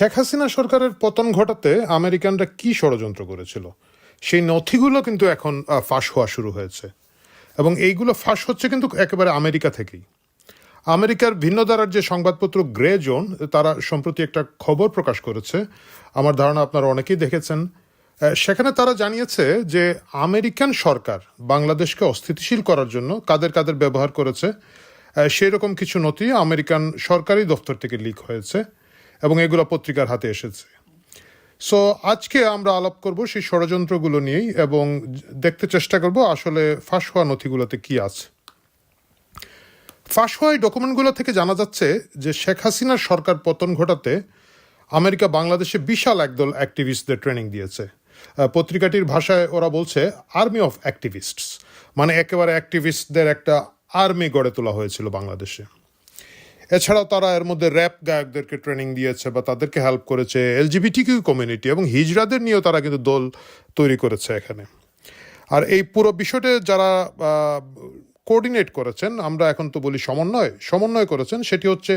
শেখ হাসিনা সরকারের পতন ঘটাতে আমেরিকানরা কি ষড়যন্ত্র করেছিল? সেই নথিগুলো কিন্তু এখন ফাঁস হওয়া শুরু হয়েছে। এবং এইগুলো ফাঁস হচ্ছে কিন্তু একেবারে আমেরিকা থেকেই। আমেরিকার ভিন্ন ধারার যে সংবাদপত্র গ্রে জোন, তারা সম্প্রতি একটা খবর প্রকাশ করেছে। আমার ধারণা আপনারা অনেকেই দেখেছেন। সেখানে তারা জানিয়েছে যে আমেরিকান সরকার বাংলাদেশকে অস্থিতিশীল করার জন্য কাদের কাদের ব্যবহার করেছে সেই রকম কিছু নথি আমেরিকান সরকারি দপ্তর থেকে লিক হয়েছে। এবং এগুলো পত্রিকার হাতে এসেছে। সো আজকে আমরা আলাপ করব সেই ষড়যন্ত্রগুলো নিয়েই এবং দেখতে চেষ্টা করব আসলে ফাঁস হওয়া নথিগুলোতে কি আছে। ফাঁস হওয়া এই ডকুমেন্টগুলো থেকে জানা যাচ্ছে যে শেখ হাসিনার সরকার পতন ঘটাতে আমেরিকা বাংলাদেশে বিশাল একদল অ্যাক্টিভিস্টদের ট্রেনিং দিয়েছে। পত্রিকাটির ভাষায় ওরা বলছে আর্মি অফ অ্যাক্টিভিস্টস মানে একেবারে অ্যাক্টিভিস্টদের একটা আর্মি গড়ে তোলা হয়েছিল বাংলাদেশে। এছাড়াও তারা এর মধ্যে র্যাপ গায়কদেরকে ট্রেনিং দিয়েছে বা তাদেরকে হেল্প করেছে এলজিবিটি কিউ কমিউনিটি এবং হিজড়াদের নিয়েও তারা কিন্তু দল তৈরি করেছে এখানে। আর এই পুরো বিষয়টা যারা কোঅর্ডিনেট করেছেন, আমরা এখন তো বলি সমন্বয় সমন্বয় করেছেন, সেটি হচ্ছে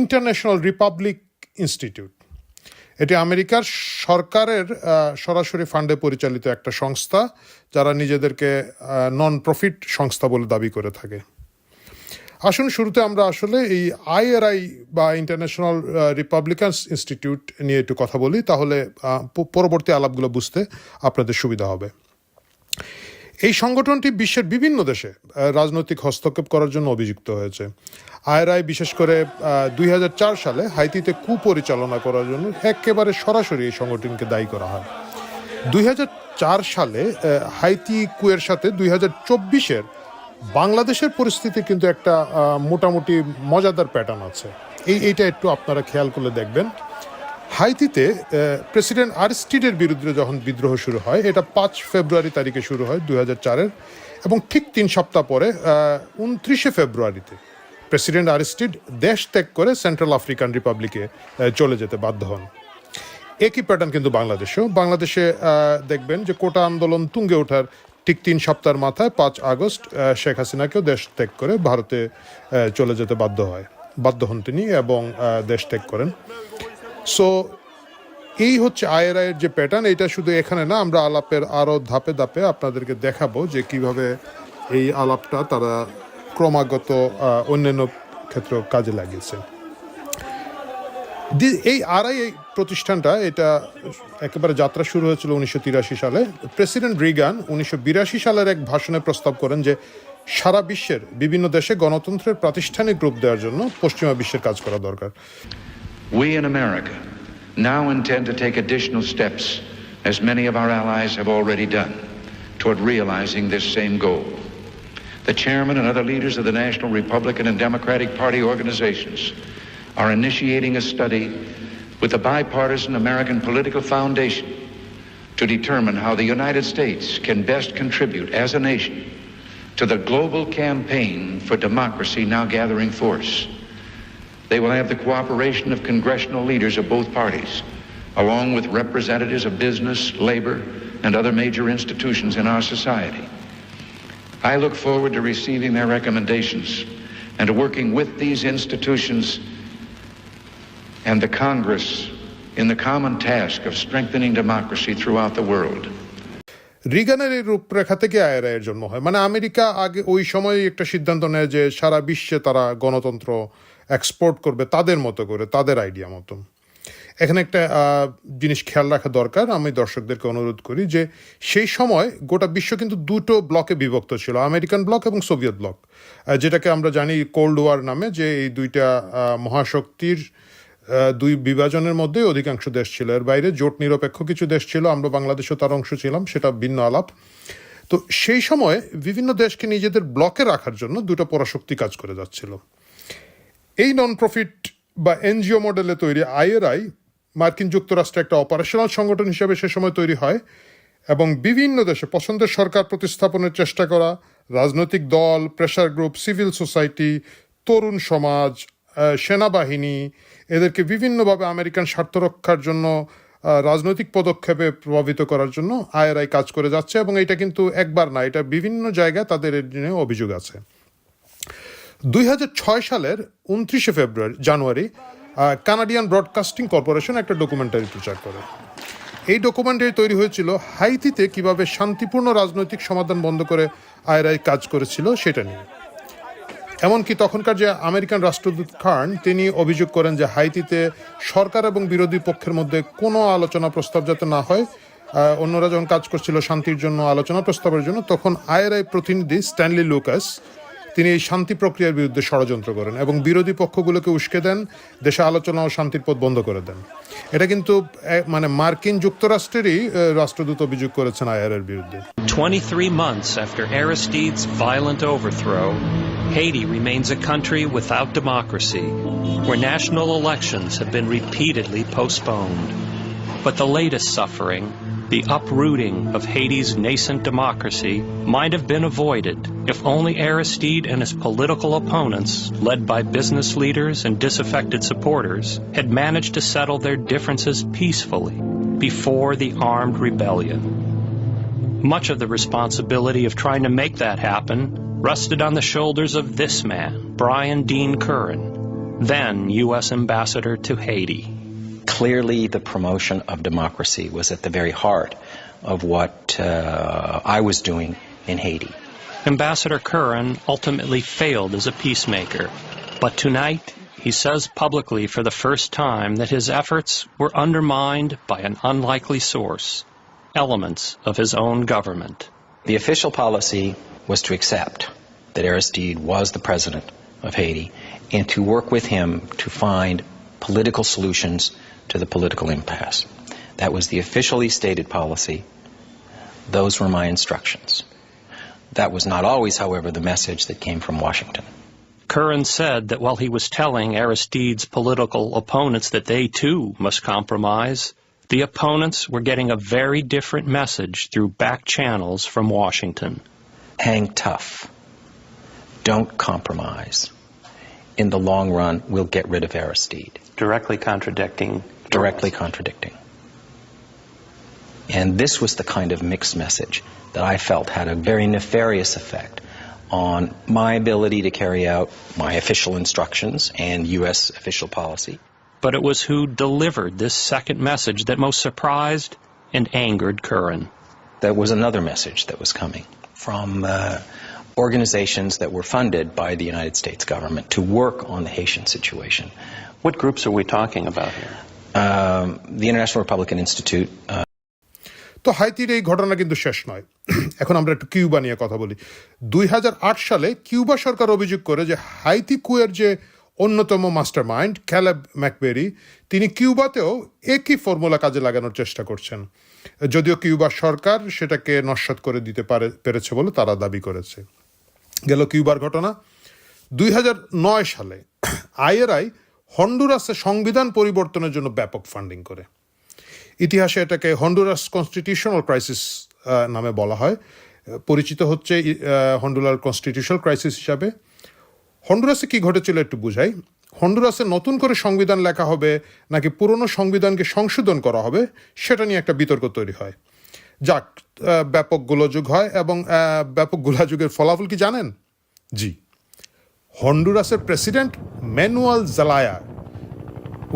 ইন্টারন্যাশনাল রিপাবলিক ইনস্টিটিউট এটি আমেরিকার সরকারের সরাসরি ফান্ডে পরিচালিত একটা সংস্থা, যারা নিজেদেরকে নন প্রফিট সংস্থা বলে দাবি করে থাকে। আসুন, শুরুতে আমরা আসলে এই আইআরআই বা ইন্টারন্যাশনাল রিপাবলিকান ইনস্টিটিউট নিয়ে একটু কথা বলি, তাহলে পরবর্তী আলাপগুলো বুঝতে আপনাদের সুবিধা হবে। এই সংগঠনটি বিশ্বের বিভিন্ন দেশে রাজনৈতিক হস্তক্ষেপ করার জন্য অভিযুক্ত হয়েছে। আইআরআই বিশেষ করে দুই হাজার চার সালে হাইতিতে কুপরিচালনা করার জন্য একেবারে সরাসরি এই সংগঠনকে দায়ী করা হয়। দুই হাজার চার সালে হাইতি কুয়ের সাথে দুই হাজার চব্বিশের বাংলাদেশের পরিস্থিতি কিন্তু একটা মোটামুটি মজাদার প্যাটার্ন আছে। এই, এইটা একটু আপনারা খেয়াল করলে দেখবেন। হাইতিতে প্রেসিডেন্ট আরস্টিডের বিরুদ্ধে যখন বিদ্রোহ শুরু হয়, এটা পাঁচ ফেব্রুয়ারি তারিখে শুরু হয়, দুই হাজার চারের। এবং ঠিক তিন সপ্তাহ পরে উনত্রিশে ফেব্রুয়ারিতে প্রেসিডেন্ট আরস্টিড দেশ ত্যাগ করে সেন্ট্রাল আফ্রিকান রিপাবলিকে চলে যেতে বাধ্য হন। একই প্যাটার্ন কিন্তু বাংলাদেশেও। বাংলাদেশে দেখবেন যে কোটা আন্দোলন তুঙ্গে ওঠার ঠিক তিন সপ্তাহের মাথায় পাঁচ আগস্ট শেখ হাসিনাকেও দেশ ত্যাগ করে ভারতে চলে যেতে বাধ্য হয়। বাধ্য হন তিনি এবং দেশ ত্যাগ করেন। সো এই হচ্ছে আয়ের আয়ের যে প্যাটার্ন এটা শুধু এখানে না, আমরা আলাপের আরও ধাপে ধাপে আপনাদেরকে দেখাবো যে কীভাবে এই আলাপটা তারা ক্রমাগত অন্যান্য ক্ষেত্র কাজে লাগিয়েছে। এই আরআই প্রতিষ্ঠানটা এটা একেবারে যাত্রা শুরু হয়েছিল উনিশশো তিরাশি সালে প্রেসিডেন্ট রিগান উনিশশো বিরাশি সালের এক ভাষণে প্রস্তাব করেন যে সারা বিশ্বের বিভিন্ন দেশে গণতন্ত্রের প্রাতিষ্ঠানিক রূপ দেওয়ার জন্য পশ্চিমা বিশ্বের কাজ করা দরকার We in America now intend to take additional steps, as many of our allies have already done, toward realizing this same goal. The chairman and other leaders of the National Republican and Democratic Party organizations are initiating a study with the bipartisan American Political Foundation to determine how the United States can best contribute as a nation to the global campaign for democracy now gathering force. They will have the cooperation of congressional leaders of both parties, along with representatives of business, labor, and other major institutions in our society. I look forward to receiving their recommendations and to working with these institutions and the Congress in the common task of strengthening democracy throughout the world. রিগানের এই রূপরেখা থেকে আইআরআইয়ের জন্ম হয়। মানে America আগে ওই সময় একটা সিদ্ধান্ত নেয় যে সারা বিশ্বে তারা গণতন্ত্র এক্সপোর্ট করবে তাদের মতো করে, তাদের আইডিয়া মতো। এখানে একটা জিনিস খেয়াল রাখা দরকার। আমি দর্শকদেরকে অনুরোধ করি যে সেই সময় গোটা বিশ্ব কিন্তু দুটো ব্লকে বিভক্ত ছিল, আমেরিকান ব্লক এবং সোভিয়েত ব্লক যেটাকে আমরা জানি কোল্ড ওয়ার নামে, যে এই দুইটা মহাশক্তির দুই বিভাজনের মধ্যে অধিকাংশ দেশ ছিল। এর বাইরে জোট নিরপেক্ষ কিছু দেশ ছিল, আমরা বাংলাদেশও তার অংশ ছিলাম, সেটা ভিন্ন আলাপ। তো সেই সময় বিভিন্ন দেশকে নিজেদের ব্লকে রাখার জন্য দুটো পরাশক্তি কাজ করে যাচ্ছিল। এই নন প্রফিট বা এনজিও মডেলে তৈরি আইআরআই মার্কিন যুক্তরাষ্ট্রে একটা অপারেশনাল সংগঠন হিসেবে সে সময় তৈরি হয় এবং বিভিন্ন দেশে পছন্দের সরকার প্রতিস্থাপনের চেষ্টা করা, রাজনৈতিক দল প্রেশার গ্রুপ সিভিল সোসাইটি তরুণ সমাজ সেনাবাহিনী, এদেরকে বিভিন্নভাবে আমেরিকান স্বার্থ রক্ষার জন্য রাজনৈতিক পদক্ষেপে প্রভাবিত করার জন্য আইআরআই কাজ করে যাচ্ছে এবং এটা কিন্তু একবার না, এটা বিভিন্ন জায়গায় তাদের জন্য অভিযোগ আছে। দুই হাজার ছয় সালের উনত্রিশে ফেব্রুয়ারি, জানুয়ারি কানাডিয়ান ব্রডকাস্টিং কর্পোরেশন একটা ডকুমেন্টারি প্রচার করে। এই ডকুমেন্টারি তৈরি হয়েছিল হাইতিতে কীভাবে শান্তিপূর্ণ রাজনৈতিক সমাধান বন্ধ করে আয়রাই কাজ করেছিল সেটা নিয়ে। এমনকি তখনকার যে আমেরিকান রাষ্ট্রদূত খান তিনি অভিযোগ করেন যে হাইতিতে সরকার এবং বিরোধী পক্ষের মধ্যে কোনো আলোচনা প্রস্তাব যাতে না হয় অন্যরা যখন কাজ করছিল শান্তির জন্য, আলোচনা প্রস্তাবের জন্য, তখন আইআরআই প্রতিনিধি স্ট্যানলি লুকাস তিনি এই শান্তি প্রক্রিয়ার বিরুদ্ধে ষড়যন্ত্র করেন এবং বিরোধী পক্ষগুলোকে উস্কে দেন দেশে আলোচনা ও শান্তির পথ বন্ধ করে দেন এটা কিন্তু মানে মার্কিন যুক্তরাষ্ট্রেরই রাষ্ট্রদূত অভিযোগ করেছেন আইআরএর বিরুদ্ধে 23 months after Aristide's violent overthrow, Haiti remains a country without democracy, where national elections have been repeatedly postponed. But the latest suffering, the uprooting of Haiti's nascent democracy, might have been avoided if only Aristide and his political opponents, led by business leaders and disaffected supporters, had managed to settle their differences peacefully before the armed rebellion. Much of the responsibility of trying to make that happen rested on the shoulders of this man, Brian Dean Curran, then U.S. Ambassador to Haiti. Clearly, the promotion of democracy was at the very heart of what uh, I was doing in Haiti. Ambassador Curran ultimately failed as a peacemaker, but tonight he says publicly for the first time that his efforts were undermined by an unlikely source elements of his own government. The official policy was to accept that Aristide was the president of Haiti and to work with him to find political solutions to the political impasse. That was the officially stated policy. Those were my instructions. That was not always, however, the message that came from Washington. Curran said that while he was telling Aristide's political opponents that they too must compromise, the opponents were getting a very different message through back channels from Washington. Hang tough. Don't compromise. In the long run, we'll get rid of Aristide. Directly contradicting. Directly contradicting. And this was the kind of mixed message that I felt had a very nefarious effect on my ability to carry out my official instructions and U.S. official policy. But it was who delivered this second message that most surprised and angered Curran. There was another message that was coming from uh, organizations that were funded by the United States government to work on the Haitian situation. What groups are we talking about here? Um, the International Republican Institute, uh, তো হাইতির এই ঘটনা কিন্তু শেষ নয়। এখন আমরা একটু কিউবা নিয়ে কথা বলি। দুই হাজার আট সালে কিউবা সরকার অভিযোগ করে যে হাইতি কুয়ের যে অন্যতম মাস্টার মাইন্ড ক্যালেব ম্যাকবেরি তিনি কিউবাতেও একই ফর্মুলা কাজে লাগানোর চেষ্টা করছেন। যদিও কিউবা সরকার সেটাকে নস্বাত করে দিতে পারে পেরেছে বলে তারা দাবি করেছে। গেল কিউবার ঘটনা। দুই হাজার নয় সালে আইএরআই হন্ডুরাসে সংবিধান পরিবর্তনের জন্য ব্যাপক ফান্ডিং করে। ইতিহাসে এটাকে হন্ডুরাস কনস্টিটিউশনাল ক্রাইসিস নামে বলা হয়। পরিচিত হচ্ছে হন্ডুলার কনস্টিটিউশনাল ক্রাইসিস হিসাবে। হন্ডুরাসে কি ঘটেছিল একটু বুঝাই। হন্ডুরাসে নতুন করে সংবিধান লেখা হবে, নাকি পুরনো সংবিধানকে সংশোধন করা হবে, সেটা নিয়ে একটা বিতর্ক তৈরি হয়। যাক ব্যাপক গোলযোগ হয় এবং ব্যাপক গোলাযোগের ফলাফল কি জানেন? জি। হন্ডুরাসের প্রেসিডেন্ট ম্যানুয়াল জালায়া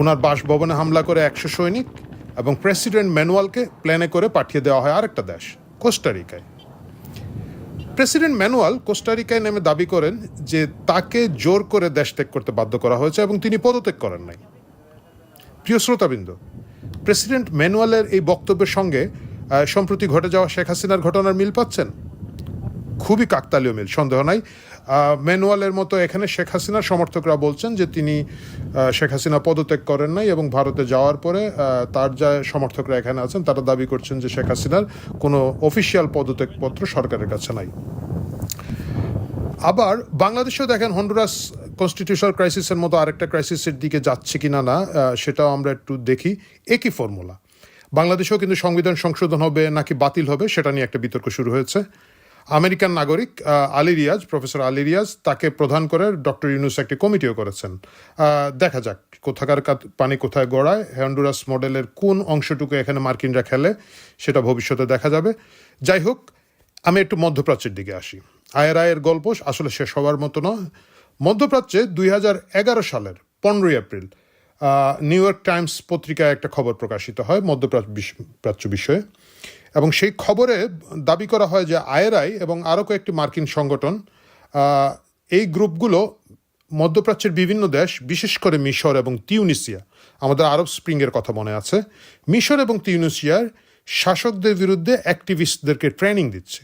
ওনার বাসভবনে হামলা করে একশো সৈনিক এবং প্রেসিডেন্ট ম্যানুয়ালকে প্লেনে করে পাঠিয়ে দেওয়া হয় আরেকটা দেশ, কোস্টারিকায়। প্রেসিডেন্ট ম্যানুয়াল কোস্টারিকায় নেমে দাবি করেন যে তাকে জোর করে দেশ ত্যাগ করতে বাধ্য করা হয়েছে এবং তিনি পদত্যাগ করেন নাই। প্রিয় শ্রোতাবৃন্দ, প্রেসিডেন্ট ম্যানুয়ালের এই বক্তব্যের সঙ্গে সম্প্রতি ঘটে যাওয়া শেখ হাসিনার ঘটনার মিল পাচ্ছেন? খুবই কাকতালীয় মিল, সন্দেহ নাই। ম্যানুয়ালের মতো এখানে শেখ হাসিনার সমর্থকরা বলছেন যে তিনি শেখ হাসিনা পদত্যাগ করেন নাই এবং ভারতে যাওয়ার পরে তার যা সমর্থকরা এখানে আছেন তারা দাবি করছেন যে শেখ হাসিনার কোনো অফিসিয়াল পদত্যাগপত্র সরকারের কাছে নাই। আবার বাংলাদেশেও দেখেন হন্ডুরাস কনস্টিটিউশনাল ক্রাইসিসের মতো আরেকটা ক্রাইসিসের দিকে যাচ্ছে কিনা না আহ, সেটাও আমরা একটু দেখি। একই ফর্মুলা। বাংলাদেশেও কিন্তু সংবিধান সংশোধন হবে নাকি বাতিল হবে সেটা নিয়ে একটা বিতর্ক শুরু হয়েছে। আমেরিকান নাগরিক আলী রিয়াজ, প্রফেসর আলী রিয়াজ, তাকে প্রধান করে ডক্টর ইউনুস একটি কমিটিও করেছেন। দেখা যাক কোথাকার পানি কোথায় গড়ায় হন্ডুরাস মডেলের কোন অংশটুকু এখানে মার্কিনরা খেলে সেটা ভবিষ্যতে দেখা যাবে। যাই হোক, আমি একটু মধ্যপ্রাচ্যের দিকে আসি। আয়ের আয়ের গল্প আসলে শেষ হওয়ার মতো নয়। মধ্যপ্রাচ্যে দুই হাজার এগারো সালের পনেরোই এপ্রিল নিউ ইয়র্ক টাইমস পত্রিকায় একটা খবর প্রকাশিত হয় মধ্যপ্রাচ্য বিষ- প্রাচ্য বিষয়ে। এবং সেই খবরে দাবি করা হয় যে আইএরআই এবং আরও কয়েকটি মার্কিন সংগঠন এই গ্রুপগুলো মধ্যপ্রাচ্যের বিভিন্ন দেশ, বিশেষ করে মিশর এবং তিউনিসিয়া, আমাদের আরব স্প্রিংয়ের কথা মনে আছে, মিশর এবং তিউনিসিয়ার শাসকদের বিরুদ্ধে অ্যাক্টিভিস্টদেরকে ট্রেনিং দিচ্ছে।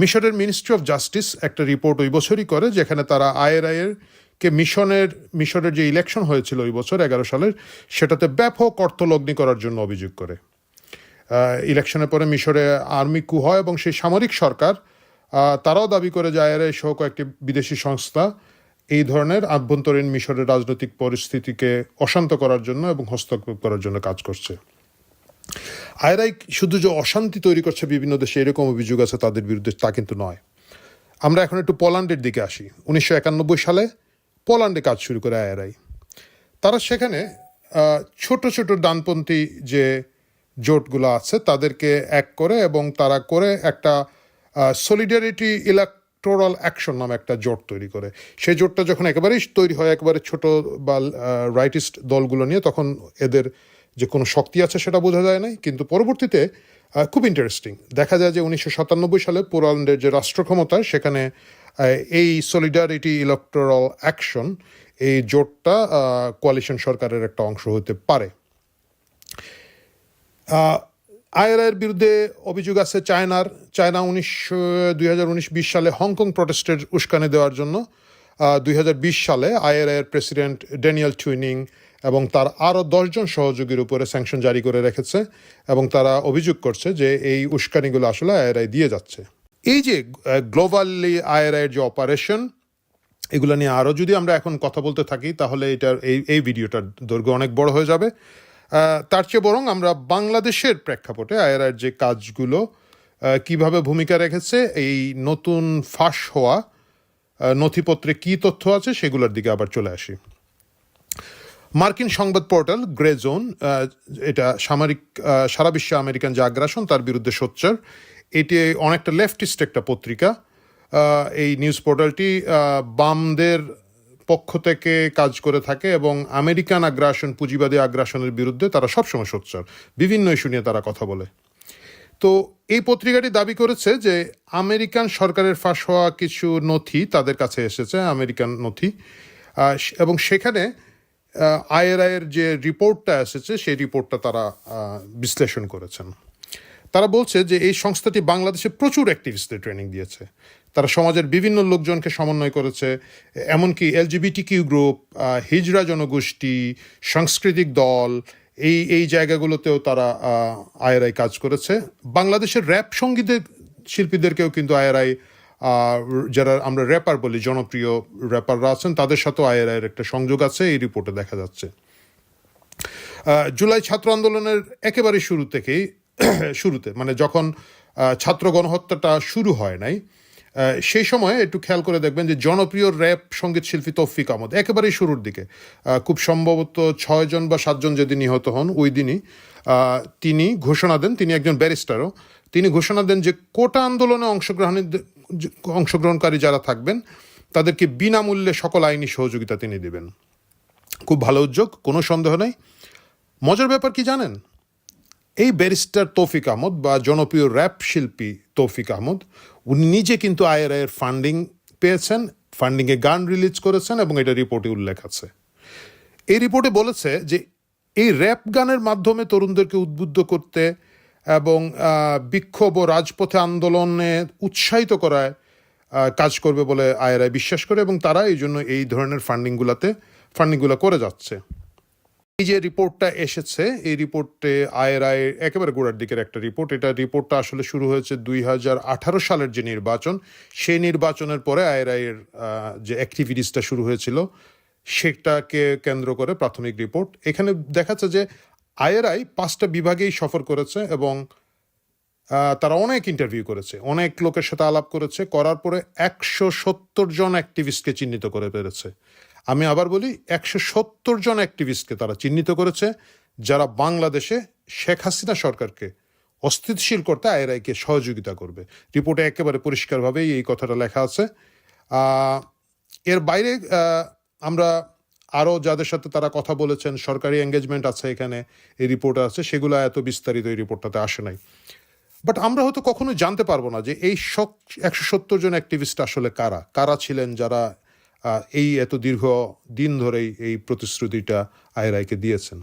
মিশরের মিনিস্ট্রি অফ জাস্টিস একটা রিপোর্ট ওই বছরই করে, যেখানে তারা এর কে মিশনের, মিশরের যে ইলেকশন হয়েছিল ওই বছর, এগারো সালের, সেটাতে ব্যাপক অর্থলগ্নি করার জন্য অভিযোগ করে। ইলেকশনের পরে মিশরে আর্মি কু হয় এবং সেই সামরিক সরকার তারাও দাবি করে আইআরআই সহ কয়েকটি বিদেশি সংস্থা এই ধরনের আভ্যন্তরীণ মিশরের রাজনৈতিক পরিস্থিতিকে অশান্ত করার জন্য এবং হস্তক্ষেপ করার জন্য কাজ করছে। আইআরআই শুধু যে অশান্তি তৈরি করছে বিভিন্ন দেশে এরকম অভিযোগ আছে তাদের বিরুদ্ধে তা কিন্তু নয়। আমরা এখন একটু পোল্যান্ডের দিকে আসি। উনিশশো একানব্বই সালে পোল্যান্ডে কাজ শুরু করে আইআরআই। তারা সেখানে ছোট ছোট ডানপন্থী যে জোটগুলো আছে, তাদেরকে এক করে এবং তারা করে একটা সলিডারিটি ইলেকটোরাল অ্যাকশন নামে একটা জোট তৈরি করে। সেই জোটটা যখন একেবারেই তৈরি হয়, একেবারে ছোট বা রাইটিস্ট দলগুলো নিয়ে, তখন এদের যে কোনো শক্তি আছে সেটা বোঝা যায় নাই। কিন্তু পরবর্তীতে খুব ইন্টারেস্টিং দেখা যায় যে উনিশশো সাতানব্বই সালে পোল্যান্ডের যে রাষ্ট্র ক্ষমতা সেখানে এই সলিডারিটি ইলেকটোরাল অ্যাকশন এই জোটটা কোয়ালিশন সরকারের একটা অংশ হতে পারে। আইআরআইয়ের বিরুদ্ধে অভিযোগ আছে চায়নার। চায়না উনিশশো দুই হাজার উনিশ বিশ সালে হংকং প্রটেস্টের উস্কানি দেওয়ার জন্য দুই হাজার বিশ সালে আইআরআইয়ের প্রেসিডেন্ট ড্যানিয়েল টুইনিং এবং তার আরও দশজন সহযোগীর উপরে স্যাংশন জারি করে রেখেছে এবং তারা অভিযোগ করছে যে এই উস্কানিগুলো আসলে আইআরআই দিয়ে যাচ্ছে। এই যে গ্লোবালি আইআরআইয়ের যে অপারেশন, এগুলো নিয়ে আরও যদি আমরা এখন কথা বলতে থাকি, তাহলে এটার এই এই ভিডিওটার দৈর্ঘ্য অনেক বড় হয়ে যাবে। তার চেয়ে বরং আমরা বাংলাদেশের প্রেক্ষাপটে আয়ের যে কাজগুলো কীভাবে ভূমিকা রেখেছে, এই নতুন ফাঁস হওয়া নথিপত্রে কি তথ্য আছে সেগুলোর দিকে আবার চলে আসি। মার্কিন সংবাদ পোর্টাল গ্রে জোন এটা সামরিক সারা বিশ্বে আমেরিকান যে আগ্রাসন, তার বিরুদ্ধে সোচ্চার। এটি অনেকটা লেফটিস্ট একটা পত্রিকা। এই নিউজ পোর্টালটি বামদের পক্ষ থেকে কাজ করে থাকে এবং আমেরিকান আগ্রাসন, পুঁজিবাদী আগ্রাসনের বিরুদ্ধে তারা সবসময় সোচ্চার। বিভিন্ন ইস্যু নিয়ে তারা কথা বলে। তো এই পত্রিকাটি দাবি করেছে যে আমেরিকান সরকারের ফাঁস হওয়া কিছু নথি তাদের কাছে এসেছে, আমেরিকান নথি। এবং সেখানে আইএরআইয়ের যে রিপোর্টটা এসেছে, সেই রিপোর্টটা তারা বিশ্লেষণ করেছেন। তারা বলছে যে এই সংস্থাটি বাংলাদেশে প্রচুর অ্যাক্টিভিস্টদের ট্রেনিং দিয়েছে। তারা সমাজের বিভিন্ন লোকজনকে সমন্বয় করেছে, এমনকি এলজিবিটি কিউ গ্রুপ হিজড়া জনগোষ্ঠী, সাংস্কৃতিক দল, এই এই জায়গাগুলোতেও তারা আইআরআই কাজ করেছে। বাংলাদেশের র্যাপ সঙ্গীতের শিল্পীদেরকেও কিন্তু আইআরআই যারা আমরা র্যাপার বলি, জনপ্রিয় র্যাপাররা আছেন, তাদের সাথেও আইআরআইয়ের একটা সংযোগ আছে, এই রিপোর্টে দেখা যাচ্ছে। জুলাই ছাত্র আন্দোলনের একেবারে শুরু থেকেই, শুরুতে মানে যখন ছাত্র গণহত্যাটা শুরু হয় নাই সেই সময় একটু খেয়াল করে দেখবেন যে জনপ্রিয় র্যাপ সংগীত শিল্পী তৌফিক আহমদ, একেবারেই শুরুর দিকে। খুব সম্ভবত ছয়জন বা সাতজন যেদিন নিহত হন, ওই দিনই তিনি ঘোষণা দেন, তিনি একজন ব্যারিস্টারও, তিনি ঘোষণা দেন যে কোটা আন্দোলনে অংশগ্রহণের অংশগ্রহণকারী যারা থাকবেন, তাদেরকে বিনামূল্যে সকল আইনি সহযোগিতা তিনি দেবেন। খুব ভালো উদ্যোগ, কোনো সন্দেহ নেই। মজার ব্যাপার কি জানেন? এই ব্যারিস্টার তৌফিক আহমদ বা জনপ্রিয় র্যাপ শিল্পী তৌফিক আহমদ, উনি নিজে কিন্তু আইআরআইয়ের ফান্ডিং পেয়েছেন ফান্ডিংয়ে গান রিলিজ করেছেন এবং এটা রিপোর্টে উল্লেখ আছে। এই রিপোর্টে বলেছে যে এই র্যাপ গানের মাধ্যমে তরুণদেরকে উদ্বুদ্ধ করতে এবং বিক্ষোভ ও রাজপথে আন্দোলনে উৎসাহিত করায় কাজ করবে বলে আইআরআই বিশ্বাস করে এবং তারা এই জন্য এই ধরনের ফান্ডিংগুলোতে ফান্ডিংগুলো করে যাচ্ছে। এই যে রিপোর্টটা এসেছে এই রিপোর্টে আইআরআই একেবারে গোড়ার দিকের একটা রিপোর্ট। এটা রিপোর্টটা আসলে শুরু হয়েছে দুই হাজার আঠারো সালের যে নির্বাচন সেই নির্বাচনের পরে এর আহ, যে অ্যাক্টিভিটিসটা শুরু হয়েছিল সেটাকে কেন্দ্র করে প্রাথমিক রিপোর্ট। এখানে দেখাচ্ছে যে আইআরআই পাঁচটা বিভাগেই সফর করেছে এবং তারা অনেক ইন্টারভিউ করেছে অনেক লোকের সাথে আলাপ করেছে করার পরে একশো সত্তর জন অ্যাক্টিভিস্টকে চিহ্নিত করে পেরেছে আমি আবার বলি, একশো সত্তর জন অ্যাক্টিভিস্টকে তারা চিহ্নিত করেছে, যারা বাংলাদেশে শেখ হাসিনা সরকারকে অস্থিতিশীল করতে আইআরআইকে সহযোগিতা করবে। রিপোর্টে একেবারে পরিষ্কারভাবেই এই কথাটা লেখা আছে। এর বাইরে আমরা আরও যাদের সাথে তারা কথা বলেছেন, সরকারি এঙ্গেজমেন্ট আছে এখানে, এই রিপোর্টে আছে, সেগুলো এত বিস্তারিত এই রিপোর্টটাতে আসে নাই। বাট আমরা হয়তো কখনো জানতে পারব না যে এই একশো সত্তর জন অ্যাক্টিভিস্ট আসলে কারা? কারা ছিলেন যারা এই এত দীর্ঘ দিন ধরেই এই প্রতিশ্রুতিটা আইরাইকে দিয়েছেন।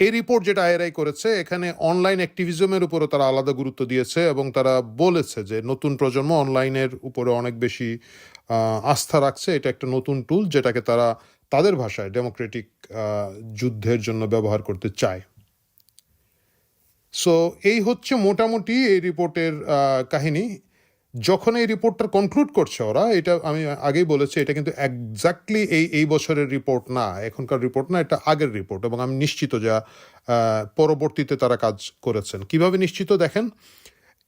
এই রিপোর্ট যেটা আইআরআই করেছে, এখানে অনলাইন অ্যাক্টিভিজমের উপরে তারা আলাদা গুরুত্ব দিয়েছে এবং তারা বলেছে যে নতুন প্রজন্ম অনলাইনের উপরে অনেক বেশি আস্থা রাখছে। এটা একটা নতুন টুল যেটাকে তারা তাদের ভাষায় ডেমোক্রেটিক যুদ্ধের জন্য ব্যবহার করতে চায়। সো এই হচ্ছে মোটামুটি এই রিপোর্টের কাহিনী। যখন এই রিপোর্টটা কনক্লুড করছে ওরা এটা আমি আগেই বলেছি এটা কিন্তু একজাক্টলি এই এই বছরের রিপোর্ট না এখনকার রিপোর্ট না এটা আগের রিপোর্ট এবং আমি নিশ্চিত যা পরবর্তীতে তারা কাজ করেছেন। কীভাবে নিশ্চিত দেখেন?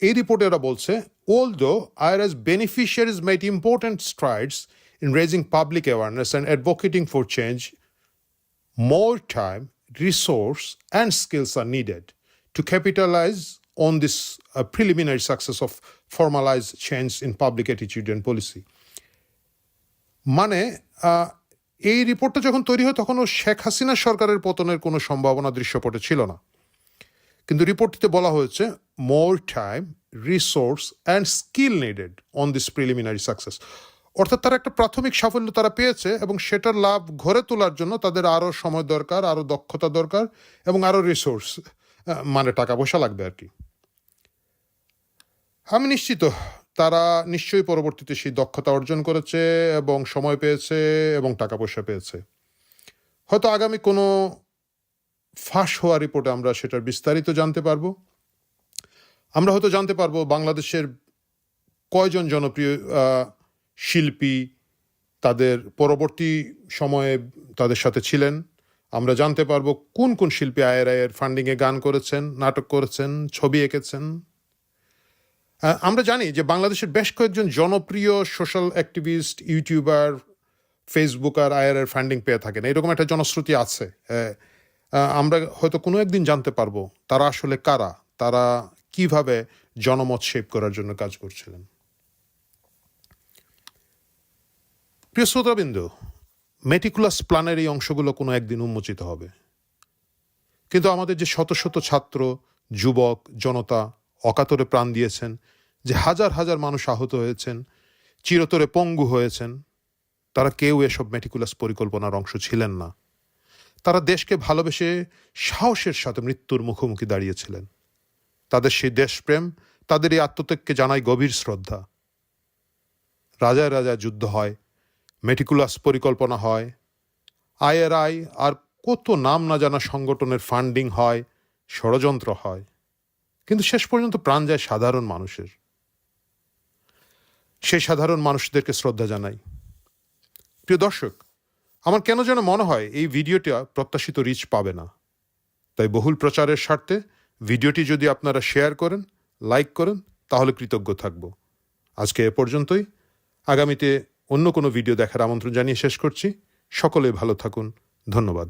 এই রিপোর্টে ওরা বলছে all although IRS beneficiaries made important strides in raising public awareness and advocating for change time, resource, and skills are needed to capitalize on this uh, preliminary success of formalized change in public attitude and policy. মানে এই রিপোর্টটা যখন তৈরি হয় তখন শেখ হাসিনা সরকারের পতনের কোনো সম্ভাবনা দৃশ্যপটে ছিল না। কিন্তু রিপোর্টটিতে বলা হয়েছে more time resource and skill needed on this preliminary success অর্থাৎ তারা একটা প্রাথমিক সাফল্য তারা পেয়েছে এবং সেটার লাভ ঘরে তোলার জন্য তাদের আরও সময় দরকার, আরও দক্ষতা দরকার এবং আরও রিসোর্স মানে টাকা পয়সা লাগবে আর কি। আমি নিশ্চিত তারা নিশ্চয়ই পরবর্তীতে সেই দক্ষতা অর্জন করেছে এবং সময় পেয়েছে এবং টাকা পয়সা পেয়েছে। হয়তো আগামী কোনো ফাঁস হওয়া রিপোর্টে আমরা সেটার বিস্তারিত জানতে পারব। আমরা হয়তো জানতে পারব বাংলাদেশের কয়জন জনপ্রিয় শিল্পী তাদের পরবর্তী সময়ে তাদের সাথে ছিলেন। আমরা জানতে পারব কোন কোন শিল্পী আয়ের আয়ের ফান্ডিংয়ে গান করেছেন, নাটক করেছেন, ছবি এঁকেছেন। আমরা জানি যে বাংলাদেশের বেশ কয়েকজন জনপ্রিয় সোশ্যাল অ্যাক্টিভিস্ট ইউটিউবার ফেসবুকার আয়ের ফান্ডিং পেয়ে থাকেন। এরকম একটা জনশ্রুতি আছে। আমরা হয়তো কোনো একদিন জানতে পারব তারা আসলে কারা, তারা কীভাবে জনমত শেপ করার জন্য কাজ করছিলেন। প্রিয় শ্রোতাবিন্দু মেটিকুলাস প্ল্যানের এই অংশগুলো কোনো একদিন উন্মোচিত হবে। কিন্তু আমাদের যে শত শত ছাত্র, যুবক, জনতা অকাতরে প্রাণ দিয়েছেন, যে হাজার হাজার মানুষ আহত হয়েছেন, চিরতরে পঙ্গু হয়েছেন, তারা কেউ এসব মেটিকুলাস পরিকল্পনার অংশ ছিলেন না। তারা দেশকে ভালোবেসে সাহসের সাথে মৃত্যুর মুখোমুখি দাঁড়িয়েছিলেন। তাদের সেই দেশপ্রেম, তাদের এই আত্মত্যাগকে জানাই গভীর শ্রদ্ধা। রাজায় রাজায় যুদ্ধ হয়, মেটিকুলাস পরিকল্পনা হয় আইআরআই আর কত নাম না জানা সংগঠনের ফান্ডিং হয়, ষড়যন্ত্র হয়। কিন্তু শেষ পর্যন্ত প্রাণ যায় সাধারণ মানুষের। সেই সাধারণ মানুষদেরকে শ্রদ্ধা জানাই। প্রিয় দর্শক, আমার কেন যেন মনে হয় এই ভিডিওটা প্রত্যাশিত রিচ পাবে না। তাই বহুল প্রচারের স্বার্থে ভিডিওটি যদি আপনারা শেয়ার করেন লাইক করেন, তাহলে কৃতজ্ঞ থাকব। আজকে এ পর্যন্তই। আগামীতে অন্য কোনো ভিডিও দেখার আমন্ত্রণ জানিয়ে শেষ করছি। সকলে ভালো থাকুন। ধন্যবাদ।